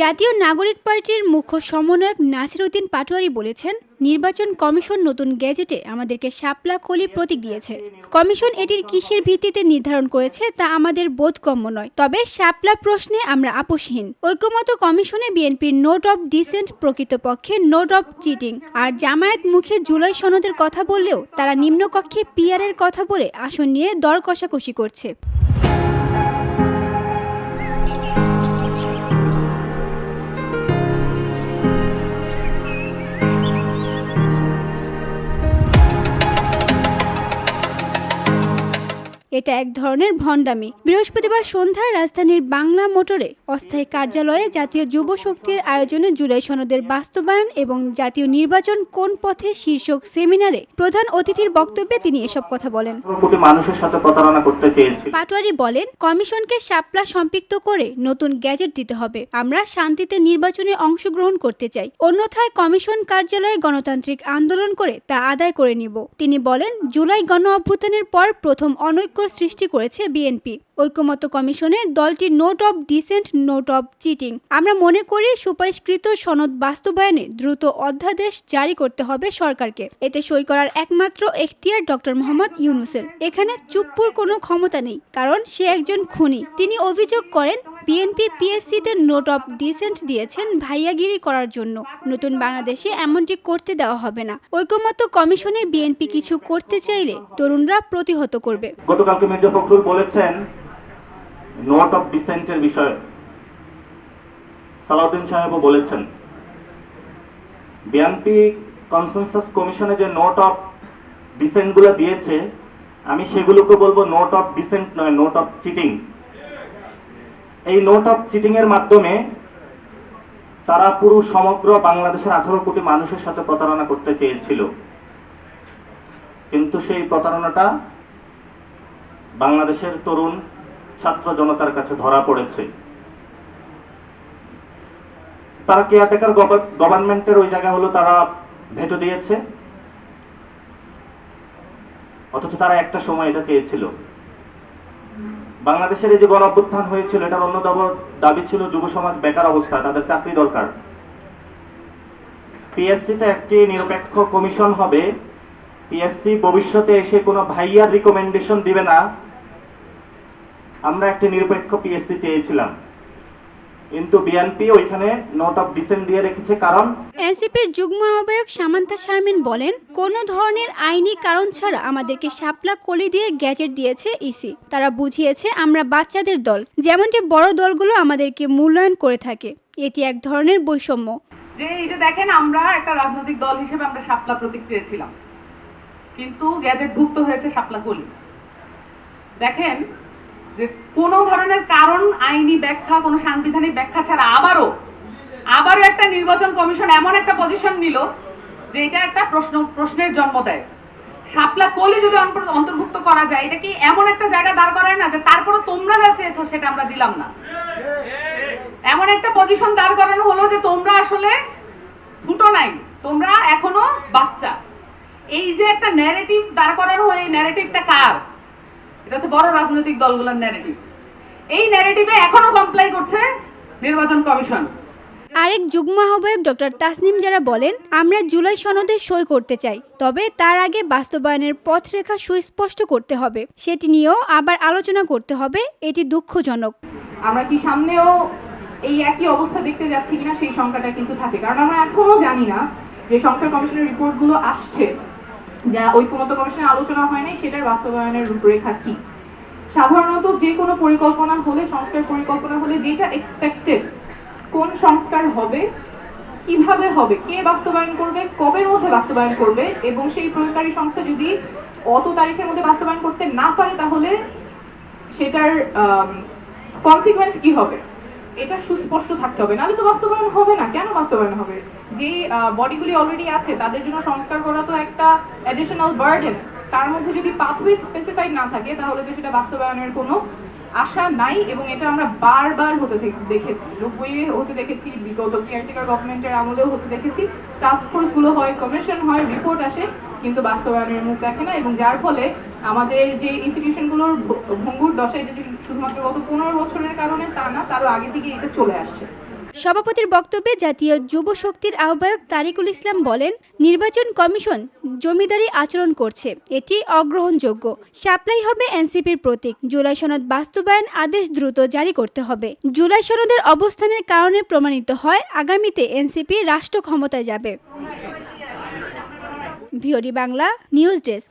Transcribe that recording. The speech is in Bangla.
জাতীয় নাগরিক পার্টির মুখ্য সমন্বয়ক নাসির উদ্দিন পাটোয়ারি বলেছেন, নির্বাচন কমিশন নতুন গ্যাজেটে আমাদেরকে শাপলা কলি প্রতীক দিয়েছে। কমিশন এটির কিসের ভিত্তিতে নির্ধারণ করেছে তা আমাদের বোধগম্য নয়। তবে শাপলা প্রশ্নে আমরা আপোষহীন। ঐক্যমত কমিশনে বিএনপির নোট অফ ডিসেন্ট প্রকৃতপক্ষে নোট অফ চিটিং। আর জামায়াত মুখে জুলাই সনদের কথা বললেও তারা নিম্নকক্ষে পিয়ারের কথা বলে আসন নিয়ে দর কষাকষি করছে। এটা এক ধরনের ভণ্ডামি। বৃহস্পতিবার সন্ধ্যায় রাজধানীর বাংলা মোটরে অস্থায়ী কার্যালয়ে জাতীয় যুব শক্তির আয়োজনে জুলাই সনদের বাস্তবায়ন এবং জাতীয় নির্বাচন কোন পথে শীর্ষক সেমিনারে প্রধান অতিথির বক্তব্যে তিনি এসব কথা বলেন। মানুষের সাথে প্রতারণা করতে পাটোয়ারি বলেন কমিশনকে শাপলা সম্পৃক্ত করে নতুন গ্যাজেট দিতে হবে। আমরা শান্তিতে নির্বাচনে অংশগ্রহণ করতে চাই। অন্যথায় কমিশন কার্যালয়ে গণতান্ত্রিক আন্দোলন করে তা আদায় করে নিব। তিনি বলেন জুলাই গণ অভ্যুত্থানের পর প্রথম অনৈক্য সৃষ্টি করেছে বিএনপি। ঐক্যমত্য কমিশনের দলটি note of dissent note of cheating. আমরা মনে করি সুপারিশকৃত সনদ বাস্তবায়নে দ্রুত অধ্যাদেশ জারি করতে হবে সরকারকে। এতে সই করার একমাত্র এখতিয়ার ডক্টর মোহাম্মদ ইউনুসের। এখানে চুপ্পুর কোনো ক্ষমতা নেই, কারণ সে একজন খুনি। তিনি অভিযোগ করেন বিএনপি পিএসসিতে নোট অফ ডিসেন্ট দিয়েছেন ভাইয়াগিরি করার জন্য। নতুন বাংলাদেশে এমনটি করতে দেওয়া হবে না। ঐকমত্য কমিশনে বিএনপি কিছু করতে চাইলে তরুণরা প্রতিহত করবে। গতকালকে মির্জা ফখরুল বলেছেন, নোট অফ ডিসেন্টের বিষয়ে সালাউদ্দিন সাহেবও বলেছেন, বিএনপি কনসেনসাস কমিশনে যে নোট অফ ডিসেন্টগুলো দিয়েছে, আমি সেগুলোকে বলব নোট অফ ডিসেন্ট নয়, নোট অফ চিটিং। এই নোট অফ চিটিং এর মাধ্যমে তারা পুরো সমগ্র বাংলাদেশের আঠারো কোটি মানুষের সাথে প্রতারণা করতে চেয়েছিল। কিন্তু সেই প্রতারণাটা বাংলাদেশের তরুণ ছাত্র জনতার কাছে ধরা পড়েছে। তারা কেয়ারটেকার গভর্নমেন্টের ওই জায়গা হলো তারা ভেটো দিয়েছে। অথচ তারা একটা সময় এটা চেয়েছিল। বাংলাদেশের এই যে গণ হয়েছিল, এটার অন্যতম দাবি ছিল যুব সমাজ বেকার অবস্থা, তাদের চাকরি দরকার। পিএসসিতে একটি নিরপেক্ষ কমিশন হবে। পিএসসি ভবিষ্যতে এসে কোনো ভাইয়ার রিকমেন্ডেশন দিবে না। আমরা একটি নিরপেক্ষ পিএসসি চেয়েছিলাম। কিন্তু বিএনপি ওইখানে নোট অফ ডিসেন্ট দিয়ে রেখেছে কারণ এনসিপির যুগ্ম আহ্বায়ক সামান্তা শারমিন বলেন কোনো ধরনের আইনি কারণ ছাড়া আমাদেরকে শাপলা কলি দিয়ে গ্যাজেট দিয়েছে ইসি। তারা বুঝিয়েছে আমরা বাচ্চাদের দল। যেমনটি বড় দলগুলো আমাদেরকে মূল্যায়ন করে থাকে। এটি এক ধরনের বৈষম্য। যে এই যে দেখেন আমরা একটা রাজনৈতিক দল হিসেবে আমরা শাপলা প্রতীক চেয়েছিলাম। কিন্তু গ্যাজেট ভুক্ত হয়েছে শাপলা কলি। দেখেন যে কোনো ধরনের কারণ, আইনি ব্যাখ্যা, কোনো সাংবিধানিক ব্যাখ্যা ছাড়া আবারও আবারও একটা নির্বাচন কমিশন এমন একটা পজিশন নিল যে এটা একটা প্রশ্ন, প্রশ্নের জন্ম দেয়। শাপলা কলি যদি অন্তর্ভুক্ত করা যায়, এটা কি এমন একটা জায়গা দাঁড় করায় না যে তারপরে তোমরা যা চেয়েছো সেটা আমরা দিলাম না? এমন একটা পজিশন দাঁড় করানো হলো যে তোমরা আসলে ফুটো নাই, তোমরা এখনও বাচ্চা। এই যে একটা ন্যারেটিভ দাঁড় করানো হয় এই ন্যারেটিভটা কার? এটা হচ্ছে বড় রাজনৈতিক দলগুলোর ন্যারেটিভ এই ন্যারেটিভে এখনও কমপ্লাই করছে নির্বাচন কমিশন। আরেক যুগ্ম আহ্বায়ক ডক্টর তাসনিম যারা বলেন আমরা জুলাই সনদে সই করতে চাই তবে তার আগে বাস্তবায়নের পথরেখা সুস্পষ্ট করতে হবে। সেটি নিয়েও আবার আলোচনা করতে হবে এটি দুঃখজনক। আমরা কি সামনেও এই একই অবস্থা দেখতে যাচ্ছি কিনা সেই শঙ্কাটা কিন্তু থাকে। কারণ আমরা এখনও জানি না যে সংস্কার কমিশনের রিপোর্টগুলো আসছে। যা ঐক্যমত কমিশনে আলোচনা হয় নাই সেটার বাস্তবায়নের রূপরেখা কি? সাধারণত যে কোনো পরিকল্পনা হলে, সংস্কার পরিকল্পনা হলে, যেটা এক্সপেক্টেড কোন সংস্কার হবে, কীভাবে হবে, কে বাস্তবায়ন করবে, কবের মধ্যে বাস্তবায়ন করবে, এবং সেই প্রয়োগকারী সংস্থা যদি অত তারিখের মধ্যে বাস্তবায়ন করতে না পারে, তাহলে সেটার কনসিকুয়েন্স কি হবে? এটা সুস্পষ্ট থাকতে হবে। নাহলে তো বাস্তবায়ন হবে না। কেন বাস্তবায়ন হবে? যে বডিগুলি অলরেডি আছে, তাদের জন্য সংস্কার করা তো একটা অ্যাডিশনাল বার্ডেন তার মধ্যে যদি পাথওয়ে স্পেসিফাইড না থাকে, তাহলে তো সেটা বাস্তবায়নের কোনো আশা নাই এবং এটা আমরা বারবার হতে দেখেছি। নব্বইয়ে হতে দেখেছি, বিগত কেয়ারটেকার গভর্নমেন্টের আমলেও হতে দেখেছি। টাস্ক ফোর্সগুলো হয় কমিশন হয় রিপোর্ট আসে, কিন্তু বাস্তবায়নের মুখ দেখে না এবং যার ফলে আমাদের যে ইনস্টিটিউশনগুলোর ভঙ্গুর দশা এটা শুধুমাত্র গত পনেরো বছরের কারণে তা না, তারও আগে থেকে এটা চলে আসছে। সভাপতির বক্তব্যে জাতীয় যুব শক্তির আহ্বায়ক তারিকুল ইসলাম বলেন, নির্বাচন কমিশন জমিদারি আচরণ করছে, এটি অগ্রহণযোগ্য। সাপ্লাই হবে এনসিপির প্রতীক। জুলাই সনদ বাস্তবায়ন আদেশ দ্রুত জারি করতে হবে। জুলাই সনদের অবস্থানের কারণে প্রমাণিত হয়, আগামীতে এনসিপি রাষ্ট্র ক্ষমতায় যাবে। Bangla, news desk.